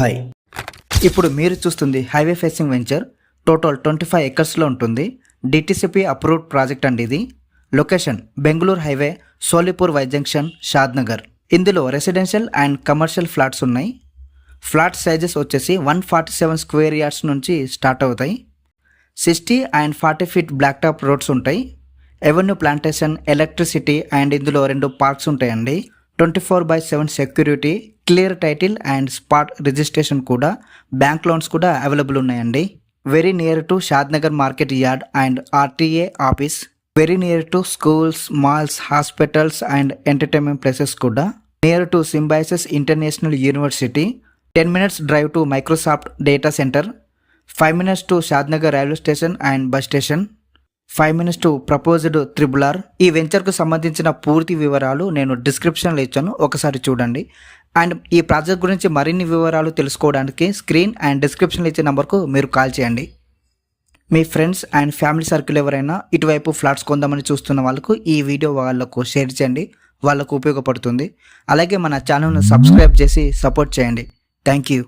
Hi ఇప్పుడు మీరు చూస్తుంది highway facing venture. Total twenty five ఎకర్స్లో ఉంటుంది. డిటిసిపి అప్రూవ్డ్ ప్రాజెక్ట్ అండి ఇది. Location Bengaluru highway Solipur Y junction Shadnagar ఇందులో రెసిడెన్షియల్ అండ్ కమర్షియల్ ఫ్లాట్స్ ఉన్నాయి. ఫ్లాట్ సైజెస్ వచ్చేసి one forty seven square yards నుంచి స్టార్ట్ అవుతాయి. Sixty and forty feet black top roads ఉంటాయి. Avenue plantation electricity and ఇందులో రెండు పార్క్స్ ఉంటాయండి. Twenty four by seven security clear title and spot registration కూడా bank loans కూడా available ఉన్నాయండి. Very near to Shadnagar market yard and RTA office very near to schools malls hospitals and entertainment places కూడా. Near to Symbiosis international university ten minutes drive to Microsoft data centre five minutes to Shadnagar railway station and bus station five minutes to proposed triple R ఈ వెంచర్కు సంబంధించిన పూర్తి వివరాలు నేను డిస్క్రిప్షన్లో ఇచ్చాను. ఒకసారి చూడండి. అండ్ ఈ ప్రాజెక్ట్ గురించి మరిన్ని వివరాలు తెలుసుకోవడానికి స్క్రీన్ అండ్ డిస్క్రిప్షన్లో ఇచ్చే నెంబర్కు మీరు కాల్ చేయండి. మీ ఫ్రెండ్స్ అండ్ ఫ్యామిలీ సర్కిల్ ఎవరైనా ఇటువైపు ఫ్లాట్స్ కొందామని చూస్తున్న వాళ్ళకు ఈ వీడియో వాళ్ళకు షేర్ చేయండి. వాళ్ళకు ఉపయోగపడుతుంది. అలాగే మన ఛానల్ను సబ్స్క్రైబ్ చేసి సపోర్ట్ చేయండి. Thank you